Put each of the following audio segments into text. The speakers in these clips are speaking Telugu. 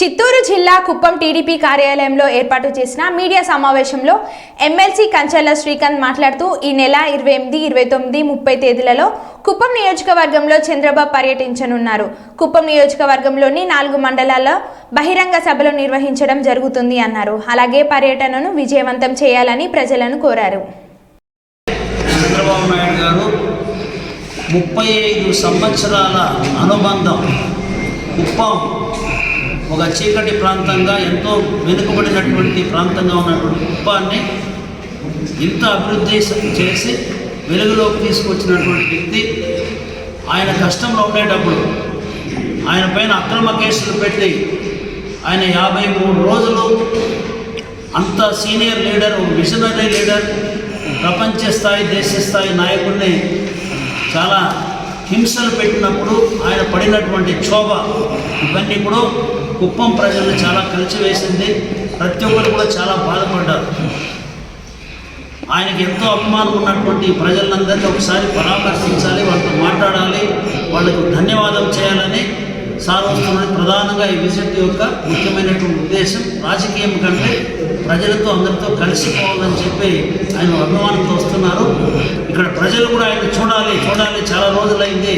చిత్తూరు జిల్లా కుప్పం టీడీపీ కార్యాలయంలో ఏర్పాటు చేసిన మీడియా సమావేశంలో ఎమ్మెల్సీ కంచెల్ల శ్రీకాంత్ మాట్లాడుతూ ఈ నెల ఇరవై ఎనిమిది ఇరవై తొమ్మిది ముప్పై తేదీలలో కుప్పం నియోజకవర్గంలో చంద్రబాబు పర్యటించనున్నారు. కుప్పం నియోజకవర్గంలోని నాలుగు మండలాల్లో బహిరంగ సభలు నిర్వహించడం జరుగుతుంది అన్నారు. అలాగే పర్యటనను విజయవంతం చేయాలని ప్రజలను కోరారు. చంద్రబాబు నాయుడు గారు ముప్పై ఐదు సంవత్సరాల అనుబంధం కుప్పం ఒక చీకటి ప్రాంతంగా ఎంతో వెనుకబడినటువంటి ప్రాంతంగా ఉన్నటువంటి కుప్పాన్ని ఇంత అభివృద్ధి చేసి వెలుగులోకి తీసుకొచ్చినటువంటి వ్యక్తి ఆయన కష్టంలో ఉండేటప్పుడు ఆయన పైన అక్రమ కేసులు పెట్టి ఆయన యాభై మూడు రోజులు అంత సీనియర్ లీడర్ మిషనరీ లీడర్ ప్రపంచ స్థాయి దేశ స్థాయి నాయకుడిని చాలా హింసలు పెట్టినప్పుడు ఆయన పడినటువంటి క్షోభ ఇవన్నీ కూడా కుప్పం ప్రజలను చాలా కలిసివేసింది ప్రతి ఒక్కరు కూడా చాలా బాధపడ్డారు. ఆయనకి ఎంతో అభిమానం ఉన్నటువంటి ప్రజలందరినీ ఒకసారి పరామర్శించాలి వాళ్ళతో మాట్లాడాలి వాళ్ళకు ధన్యవాదం చేయాలని సార్ ప్రధానంగా ఈ విజిట్ యొక్క ముఖ్యమైనటువంటి ఉద్దేశం రాజకీయం కంటే ప్రజలతో అందరితో కలిసిపోవాలని చెప్పి ఆయన అభిమానంతో వస్తున్నారు. ఇక్కడ ప్రజలు కూడా ఆయన చూడాలి చూడాలి చాలా రోజులైంది.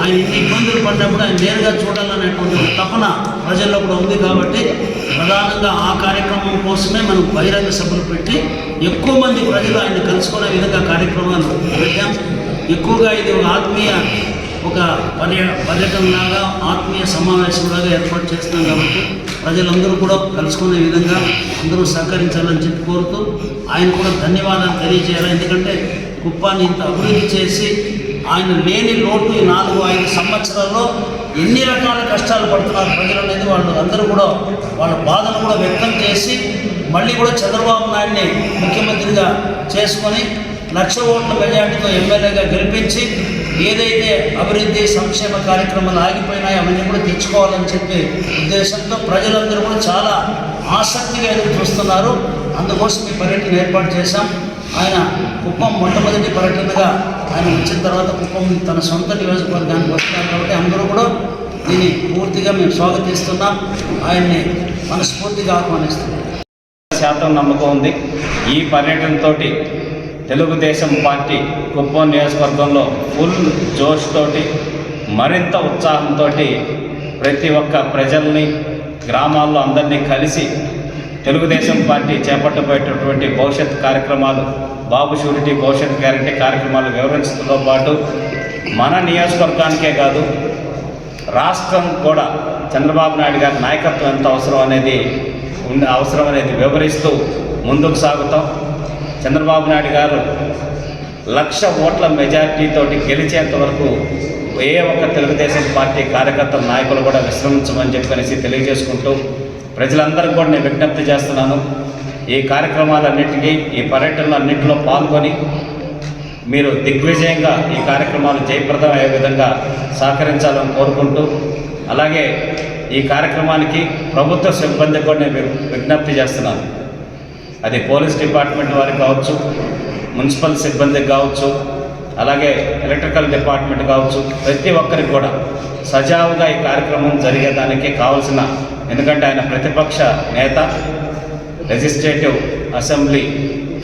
ఆయన ఇన్ని ఇబ్బందులు పడినప్పుడు ఆయన నేరుగా చూడాలనేటువంటి తపన ప్రజల్లో కూడా ఉంది కాబట్టి ప్రధానంగా ఆ కార్యక్రమం కోసమే మనం బహిరంగ సభలు పెట్టి ఎక్కువ మంది ప్రజలు ఆయన కలుసుకునే విధంగా కార్యక్రమాలు పెట్టాం. ఎక్కువగా ఇది ఒక ఆత్మీయ ఒక పర్య పర్యటనలాగా ఆత్మీయ సమావేశంలాగా ఏర్పాటు చేస్తున్నాం కాబట్టి ప్రజలందరూ కూడా కలుసుకునే విధంగా అందరూ సహకరించాలని చెప్పి కోరుతూ ఆయన కూడా ధన్యవాదాలు తెలియజేయాలి. ఎందుకంటే కుప్పాన్ని ఇంత అభివృద్ధి చేసి ఆయన లేని లోటు ఈ నాలుగు ఐదు సంవత్సరాల్లో ఎన్ని రకాల కష్టాలు పడుతున్నారు ప్రజలు అనేది వాళ్ళు అందరూ కూడా వాళ్ళ బాధను కూడా వ్యక్తం చేసి మళ్ళీ కూడా చంద్రబాబు నాయుడిని ముఖ్యమంత్రిగా చేసుకొని లక్ష ఓట్ల మెజార్టీతో ఎమ్మెల్యేగా గెలిపించి ఏదైతే అభివృద్ధి సంక్షేమ కార్యక్రమాలు ఆగిపోయినాయో అవన్నీ కూడా తెచ్చుకోవాలని చెప్పి ఉద్దేశంతో ప్రజలందరూ కూడా చాలా ఆసక్తిగా ఎదురు చూస్తున్నారు. అందుకోసం ఈ పర్యటన ఏర్పాటు చేశాం. ఆయన కుప్పం మొట్టమొదటి పర్యటనగా ఆయన వచ్చిన తర్వాత కుప్పం తన సొంత నియోజకవర్గానికి వస్తున్నారు కాబట్టి అందరూ కూడా దీన్ని పూర్తిగా మేము స్వాగతిస్తున్నాం ఆయన్ని మనస్ఫూర్తిగా ఆహ్వానిస్తున్నాం. శాతం నమ్మకం ఉంది. ఈ పర్యటనతోటి తెలుగుదేశం పార్టీ కుప్పం నియోజకవర్గంలో ఫుల్ జోష్ తోటి మరింత ఉత్సాహంతో ప్రతి ఒక్క ప్రజల్ని గ్రామాల్లో అందరినీ కలిసి తెలుగుదేశం పార్టీ చేపట్టబోయేటటువంటి భవిష్యత్ కార్యక్రమాలు బాబు షూరిటీ భవిష్యత్ గ్యారంటీ కార్యక్రమాలు వివరించడంతో పాటు మన నియోజకవర్గానికే కాదు రాష్ట్రం కూడా చంద్రబాబు నాయుడు గారి నాయకత్వం ఎంత అవసరం అనేది అవసరం అనేది వివరిస్తూ ముందుకు సాగుతాం. చంద్రబాబు నాయుడు గారు లక్ష ఓట్ల మెజార్టీతోటి గెలిచేంత వరకు ఏ ఒక్క తెలుగుదేశం పార్టీ కార్యకర్తల నాయకులు కూడా విశ్రమించమని చెప్పనేసి తెలియజేసుకుంటూ ప్రజలందరికీ కూడా నేను విజ్ఞప్తి చేస్తున్నాను. ఈ కార్యక్రమాలన్నింటికీ ఈ పర్యటనలన్నింటిలో పాల్గొని మీరు దిగ్విజయంగా ఈ కార్యక్రమాలు జయప్రదం అయ్యే విధంగా సహకరించాలని కోరుకుంటూ అలాగే ఈ కార్యక్రమానికి ప్రభుత్వ సిబ్బంది కూడా నేను విజ్ఞప్తి చేస్తున్నాను. అది పోలీస్ డిపార్ట్మెంట్ వారికి కావచ్చు మున్సిపల్ సిబ్బందికి కావచ్చు అలాగే ఎలక్ట్రికల్ డిపార్ట్మెంట్ కావచ్చు ప్రతి ఒక్కరికి కూడా సజావుగా ఈ కార్యక్రమం జరిగేదానికి కావాల్సిన ఎందుకంటే ఆయన ప్రతిపక్ష నేత లెజిస్లేటివ్ అసెంబ్లీ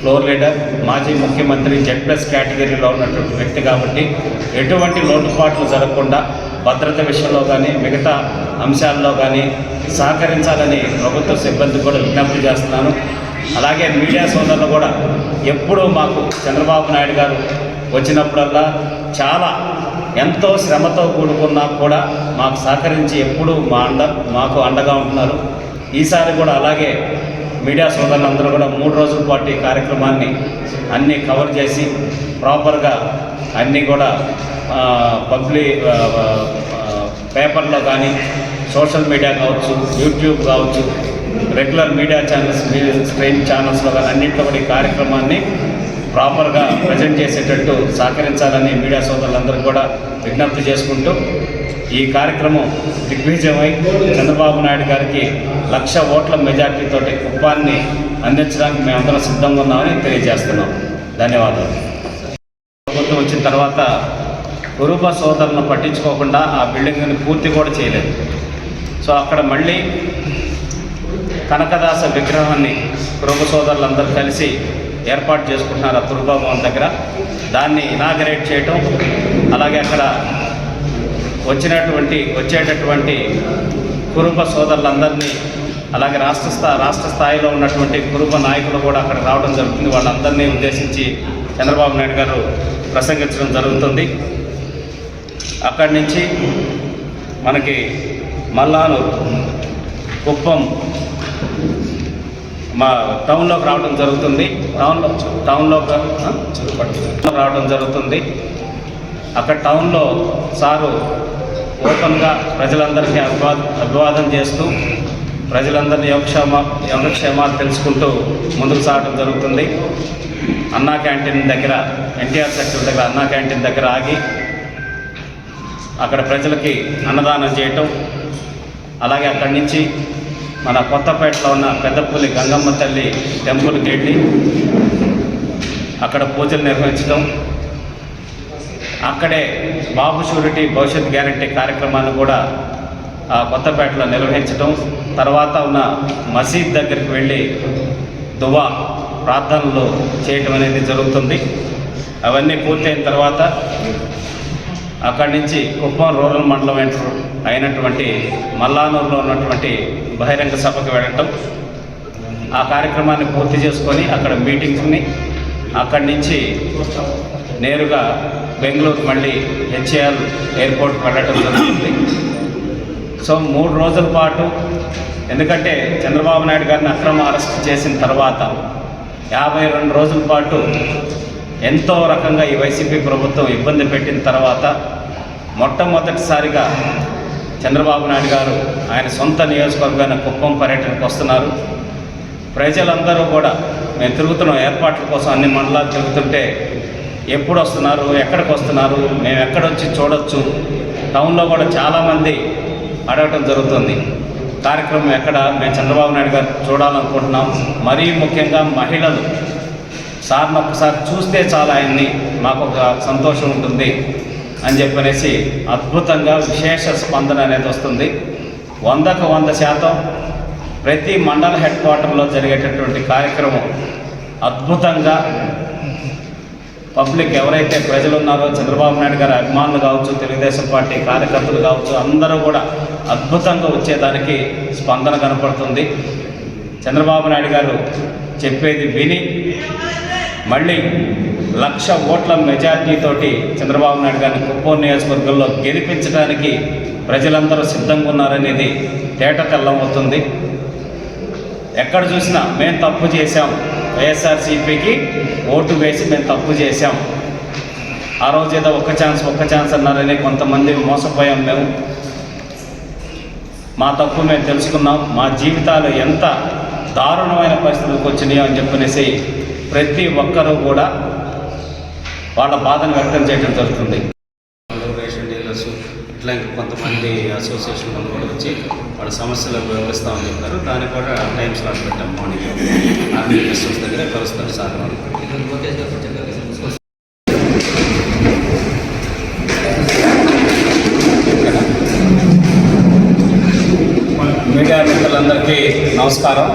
ఫ్లోర్ లీడర్ మాజీ ముఖ్యమంత్రి జెడ్ ప్లస్ కేటగిరీలో ఉన్నటువంటి వ్యక్తి కాబట్టి ఎటువంటి లోటుపాట్లు జరగకుండా భద్రత విషయంలో కానీ మిగతా అంశాల్లో కానీ సహకరించాలని ప్రభుత్వ సిబ్బంది కూడా విజ్ఞప్తి చేస్తున్నాను. అలాగే మీడియా సోదరులు కూడా ఎప్పుడూ మాకు చంద్రబాబు నాయుడు గారు వచ్చినప్పుడల్లా చాలా ఎంతో శ్రమతో కూడుకున్నా కూడా మాకు సహకరించి ఎప్పుడూ మా అండ మాకు అండగా ఉంటున్నారు. ఈసారి కూడా అలాగే మీడియా సోదరులందరూ కూడా మూడు రోజుల పాటు కార్యక్రమాన్ని అన్నీ కవర్ చేసి ప్రాపర్గా అన్నీ కూడా పబ్లి పేపర్లో కానీ సోషల్ మీడియా కావచ్చు యూట్యూబ్ కావచ్చు రెగ్యులర్ మీడియా ఛానల్స్ స్క్రీన్ ఛానల్స్లో కానీ అన్నింటిలో కూడా ఈ కార్యక్రమాన్ని ప్రాపర్గా ప్రజెంట్ చేసేటట్టు సహకరించాలని మీడియా సోదరులందరూ కూడా విజ్ఞప్తి చేసుకుంటూ ఈ కార్యక్రమం దిగ్విజయమై చంద్రబాబు నాయుడు గారికి లక్ష ఓట్ల మెజార్టీతోటి కుప్పాన్ని అందించడానికి మేమందరం సిద్ధంగా ఉన్నామని తెలియజేస్తున్నాం. ధన్యవాదాలు. ప్రభుత్వం వచ్చిన తర్వాత కురుబ సోదరులను పట్టించుకోకుండా ఆ బిల్డింగ్ని పూర్తి కూడా చేయలేదు. సో అక్కడ మళ్ళీ కనకదాస విగ్రహాన్ని కుటుంబ సోదరులందరూ కలిసి ఏర్పాటు చేసుకుంటున్నారు ఆ తురుభవన్ దగ్గర. దాన్ని ఇనాగరేట్ చేయటం అలాగే అక్కడ వచ్చినటువంటి వచ్చేటటువంటి కురుబ సోదరులందరినీ అలాగే రాష్ట్ర స్థా రాష్ట్ర స్థాయిలో ఉన్నటువంటి కురుబ నాయకులు కూడా అక్కడ రావడం జరుగుతుంది. వాళ్ళందరినీ ఉద్దేశించి చంద్రబాబు నాయుడు గారు ప్రసంగించడం జరుగుతుంది. అక్కడి నుంచి మనకి మల్లాలు కుప్పం మా టౌన్లోకి రావడం జరుగుతుంది. టౌన్లో టౌన్లోకి రావడం జరుగుతుంది. అక్కడ టౌన్లో సారు ఓపెన్గా ప్రజలందరికీ అభివా అభివాదం చేస్తూ ప్రజలందరినీ యోగక్షేమ యోగక్షేమాలు తెలుసుకుంటూ ముందుకు సాగడం జరుగుతుంది. అన్నా క్యాంటీన్ దగ్గర ఎన్టీఆర్ సెక్టర్ దగ్గర అన్నా క్యాంటీన్ దగ్గర ఆగి అక్కడ ప్రజలకి అన్నదానం చేయటం అలాగే అక్కడి నుంచి మన కొత్తపేటలో ఉన్న పెద్దపల్లి గంగమ్మ తల్లి టెంపుల్కి వెళ్ళి అక్కడ పూజలు నిర్వహించడం. అక్కడే బాబు షూరిటీ భవిష్యత్ గ్యారంటీ కార్యక్రమాన్ని కూడా ఆ కొత్తపేటలో నిర్వహించడం. తర్వాత ఉన్న మసీద్ దగ్గరికి వెళ్ళి దువా ప్రార్థనలు చేయటం అనేది జరుగుతుంది. అవన్నీ పూర్తయిన తర్వాత అక్కడి నుంచి కుప్పం రూరల్ మండలం ఎంటర్ అయినటువంటి మల్లానూరులో ఉన్నటువంటి బహిరంగ సభకు వెళ్ళటం ఆ కార్యక్రమాన్ని పూర్తి చేసుకొని అక్కడ మీటింగ్స్ని అక్కడి నుంచి నేరుగా బెంగళూరు మళ్ళీ హెచ్ఏఎల్ ఎయిర్పోర్ట్కి వెళ్ళటం జరుగుతుంది. సో మూడు రోజుల పాటు ఎందుకంటే చంద్రబాబు నాయుడు గారిని అక్రమ అరెస్ట్ చేసిన తర్వాత యాభై రెండు రోజుల పాటు ఎంతో రకంగా ఈ వైసీపీ ప్రభుత్వం ఇబ్బంది పెట్టిన తర్వాత మొట్టమొదటిసారిగా చంద్రబాబు నాయుడు గారు ఆయన సొంత నియోజకవర్గాన్ని కుప్పం పర్యటనకు వస్తున్నారు. ప్రజలందరూ కూడా మేము తిరుగుతున్నాం ఏర్పాట్ల కోసం అన్ని మండలాలు తిరుగుతుంటే ఎప్పుడు వస్తున్నారు ఎక్కడికి వస్తున్నారు మేము ఎక్కడొచ్చి చూడొచ్చు. టౌన్లో కూడా చాలామంది అడగటం జరుగుతుంది. కార్యక్రమం ఎక్కడ? మేము చంద్రబాబు నాయుడు గారు చూడాలనుకుంటున్నాం. మరీ ముఖ్యంగా మహిళలు సార్ని ఒక్కసారి చూస్తే చాలా ఆయన్ని మాకు ఒక సంతోషం ఉంటుంది అని చెప్పనేసి అద్భుతంగా విశేష స్పందన అనేది వస్తుంది. వందకు వంద శాతం ప్రతి మండల హెడ్ క్వార్టర్లో జరిగేటటువంటి కార్యక్రమం అద్భుతంగా పబ్లిక్ ఎవరైతే ప్రజలు ఉన్నారో చంద్రబాబు నాయుడు గారి అభిమానులు కావచ్చు తెలుగుదేశం పార్టీ కార్యకర్తలు కావచ్చు అందరూ కూడా అద్భుతంగా వచ్చేదానికి స్పందన కనపడుతుంది. చంద్రబాబు నాయుడు గారు చెప్పేది విని మళ్ళీ లక్ష ఓట్ల మెజార్టీతోటి చంద్రబాబు నాయుడు గారిని కుప్పం నియోజకవర్గంలో గెలిపించడానికి ప్రజలందరూ సిద్ధంగా ఉన్నారనేది తేట తెల్లమవుతుంది ఎక్కడ చూసినా మేము తప్పు చేశాం. వైఎస్ఆర్సీపీకి ఓటు వేసి మేము తప్పు చేశాం. ఆ రోజు ఏదో ఒక్క ఛాన్స్ ఒక్క ఛాన్స్ అన్నారని కొంతమంది మోసపోయాం మేము. మా తప్పు మేము తెలుసుకున్నాం. మా జీవితాలు ఎంత దారుణమైన పరిస్థితులకు వచ్చినాయో అని చెప్పనేసి ప్రతి ఒక్కరూ కూడా వాళ్ళ బాధను వ్యక్తం చేయడం జరుగుతుంది. రేషన్ డీలర్స్ ఇట్లా ఇంకా కొంతమంది అసోసియేషన్ వాళ్ళు కూడా వచ్చి వాళ్ళ సమస్యలు వివరిస్తామని చెప్పారు. దానికి కూడా టైం స్లాట్ పెట్టాం మార్నింగ్ ఆర్మీ మినిస్టర్స్ దగ్గర కలుస్తారు సార్ వాళ్ళు మీడియా మిత్రులందరికీ నమస్కారం.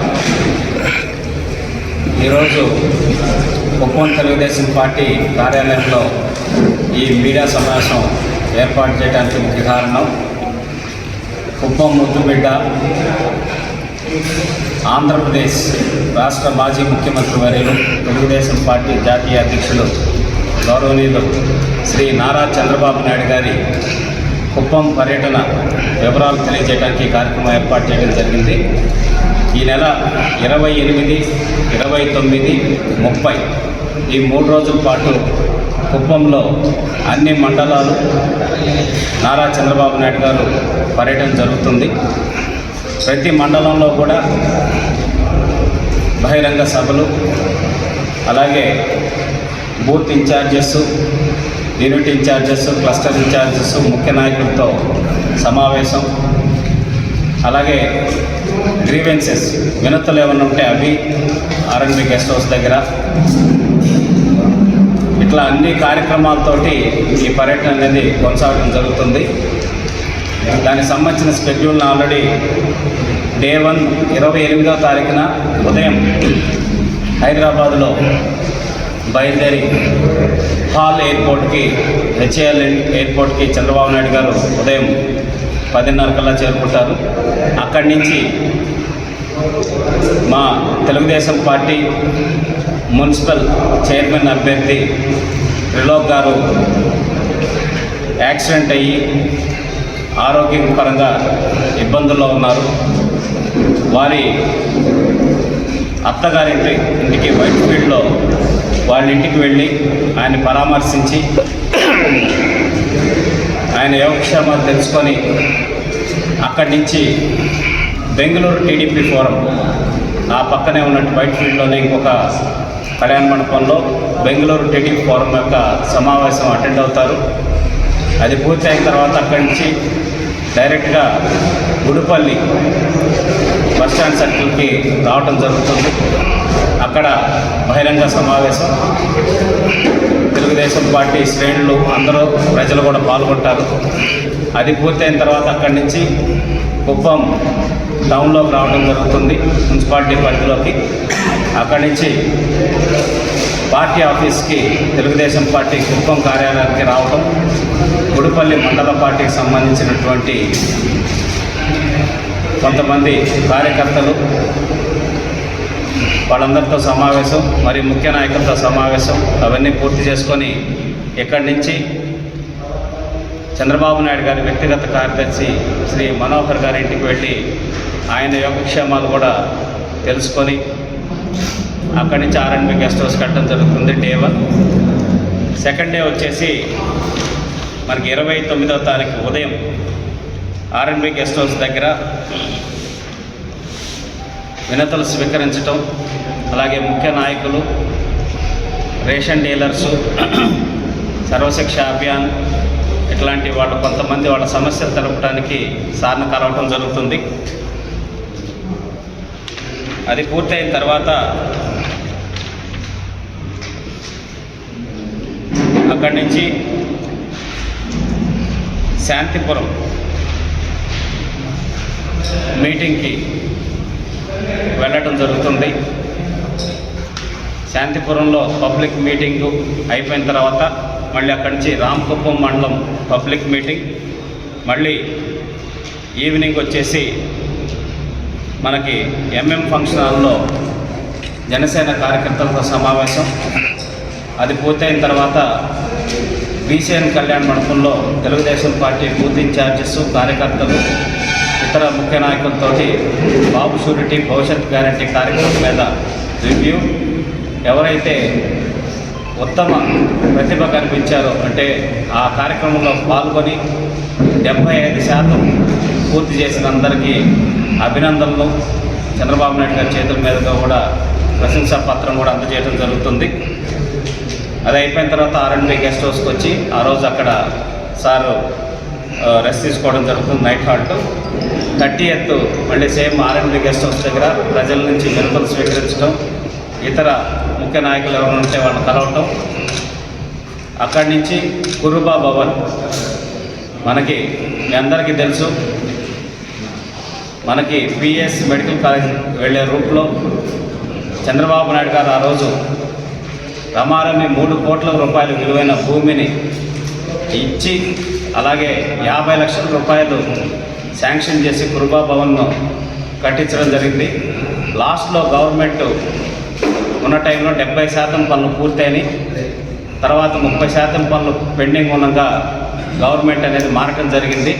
ఈరోజు కుప్పం తెలుగుదేశం పార్టీ కార్యాలయంలో ఈ మీడియా సమావేశం ఏర్పాటు చేయడానికి ముఖ్య కారణం కుప్పం ముద్దుబిడ్డ ఆంధ్రప్రదేశ్ రాష్ట్ర మాజీ ముఖ్యమంత్రి వర్యులు తెలుగుదేశం పార్టీ జాతీయ అధ్యక్షులు గౌరవనీయులు శ్రీ నారా చంద్రబాబు నాయుడు గారి కుప్పం పర్యటన వివరాలు తెలియజేయడానికి కార్యక్రమం ఏర్పాటు చేయడం జరిగింది. ఈ నెల ఇరవై ఎనిమిది ఇరవై తొమ్మిది ముప్పై. ఈ మూడు రోజుల పాటు కుప్పంలో అన్ని మండలాలు నారా చంద్రబాబు నాయుడు గారు పర్యటన జరుగుతుంది. ప్రతి మండలంలో కూడా బహిరంగ సభలు అలాగే booth incharges unit incharges cluster incharges ముఖ్య నాయకులతో సమావేశం. అలాగే గ్రీవెన్సెస్ వినతులు ఏమైనా ఉంటే అవి ఆర్ఎన్బి గెస్ట్ హౌస్ దగ్గర. ఇట్లా అన్ని కార్యక్రమాలతోటి ఈ పర్యటన అనేది కొనసాగడం జరుగుతుంది. దానికి సంబంధించిన స్కెడ్యూల్ని ఆల్రెడీ డే వన్ ఇరవై ఎనిమిదవ తారీఖున ఉదయం హైదరాబాద్లో బయలుదేరి హాల్ ఎయిర్పోర్ట్కి హెచ్ఏఎల్ ఎయిర్పోర్ట్కి చంద్రబాబు నాయుడు గారు ఉదయం పదిన్నర కల్లా చేరుకుంటారు. అక్కడి నుంచి మా తెలుగుదేశం పార్టీ మున్సిపల్ చైర్మన్ అభ్యర్థి త్రిలోక్ గారు యాక్సిడెంట్ అయ్యి ఆరోగ్యపరంగా ఇబ్బందుల్లో ఉన్నారు. వారి అత్తగారింటి ఇంటికి వైట్ ఫీల్డ్లో వాళ్ళ ఇంటికి వెళ్ళి ఆయన పరామర్శించి ఆయన యోగక్షేమాలు తెలుసుకొని అక్కడి నుంచి బెంగళూరు టీడీపీ ఫోరం ఆ పక్కనే ఉన్నట్టు వైట్ ఫీల్డ్లోనే ఇంకొక కళ్యాణ మండపంలో బెంగళూరు టీడీపీ ఫోరం యొక్క సమావేశం అటెండ్ అవుతారు. అది పూర్తి అయిన తర్వాత అక్కడి నుంచి డైరెక్ట్గా గుడిపల్లి బస్ స్టాండ్ సర్కిల్కి రావడం జరుగుతుంది. అక్కడ బహిరంగ సమావేశం. తెలుగుదేశం పార్టీ శ్రేణులు అందరూ ప్రజలు కూడా పాల్గొంటారు. అది పూర్తయిన తర్వాత అక్కడి నుంచి కుప్పం టౌన్లోకి రావడం జరుగుతుంది మున్సిపాలిటీ పరిధిలోకి. అక్కడి నుంచి పార్టీ ఆఫీస్కి తెలుగుదేశం పార్టీ కుప్పం కార్యాలయానికి రావడం గుడిపల్లి మండల పార్టీకి సంబంధించినటువంటి కొంతమంది కార్యకర్తలు వాళ్ళందరితో సమావేశం మరి ముఖ్య నాయకులతో సమావేశం అవన్నీ పూర్తి చేసుకొని ఇక్కడి నుంచి చంద్రబాబు నాయుడు గారి వ్యక్తిగత కార్యదర్శి శ్రీ మనోహర్ గారి ఇంటికి వెళ్ళి ఆయన యోగక్షేమాలు కూడా తెలుసుకొని అక్కడి నుంచి ఆర్ఎండ్బి గెస్ట్ హౌస్ కట్టడం జరుగుతుంది డే వన్. సెకండ్ డే వచ్చేసి మనకి ఇరవై తొమ్మిదవ తారీఖు ఉదయం ఆర్ఎండ్బి గెస్ట్ హౌస్ దగ్గర వినతులు స్వీకరించటం అలాగే ముఖ్య నాయకులు రేషన్ డీలర్సు సర్వశిక్ష అభియాన్ ఇట్లాంటి వాళ్ళు కొంతమంది వాళ్ళ సమస్యలు తెలపడానికి సార్ను కలవటం జరుగుతుంది. అది పూర్తయిన తర్వాత అక్కడి నుంచి శాంతిపురం మీటింగ్కి వెళ్ళటం జరుగుతుంది. శాంతిపురంలో పబ్లిక్ మీటింగు అయిపోయిన తర్వాత మళ్ళీ అక్కడి నుంచి రామకుప్పం మండలం పబ్లిక్ మీటింగ్. మళ్ళీ ఈవినింగ్ వచ్చేసి మనకి ఎంఎం ఫంక్షన్ హాల్లో జనసేన కార్యకర్తలతో సమావేశం. అది పూర్తయిన తర్వాత బీసీఎన్ కళ్యాణ్ మండపంలో తెలుగుదేశం పార్టీ బూత్ ఇన్ఛార్జెస్ కార్యకర్తలు ఇతర ముఖ్య నాయకులతోటి బాబు షూరిటీ భవిష్యత్ గ్యారంటీ కార్యక్రమం మీద రివ్యూ. ఎవరైతే ఉత్తమ ప్రతిభ కనిపించారో అంటే ఆ కార్యక్రమంలో పాల్గొని డెబ్బై ఐదు శాతం పూర్తి చేసిన అందరికీ అభినందనలు. చంద్రబాబు నాయుడు గారి చేతుల మీదుగా కూడా ప్రశంసా పత్రం కూడా అందజేయడం జరుగుతుంది. అది అయిపోయిన తర్వాత ఆర్ఎండ్బి గెస్ట్ హౌస్కి వచ్చి ఆ రోజు అక్కడ సారు రెస్ట్ తీసుకోవడం జరుగుతుంది నైట్ హాల్ట్ థర్టీ ఎత్ మళ్ళీ సేమ్ ఆర్ఎండ్బి గెస్ట్ హౌస్ దగ్గర ప్రజల నుంచి వినతులు స్వీకరించడం ఇతర ముఖ్య నాయకులు ఎవరైనా ఉంటే వాళ్ళని కలవటం. అక్కడి నుంచి కురుబా భవన్ మనకి మీ అందరికీ తెలుసు. మనకి పిఎస్ మెడికల్ కాలేజ్ వెళ్ళే రూట్లో చంద్రబాబు నాయుడు గారు ఆ రోజు రమారమి మూడు కోట్ల రూపాయల విలువైన భూమిని ఇచ్చి అలాగే యాభై లక్షల రూపాయలు శాంక్షన్ చేసి కురుబా భవన్ను కట్టించడం జరిగింది. లాస్ట్లో గవర్నమెంట్ ఉన్న టైంలో డెబ్బై శాతం పనులు పూర్తయినాయి. తర్వాత ముప్పై శాతం పనులు పెండింగ్ ఉండగా గవర్నమెంట్ అనేది మారటం జరిగింది.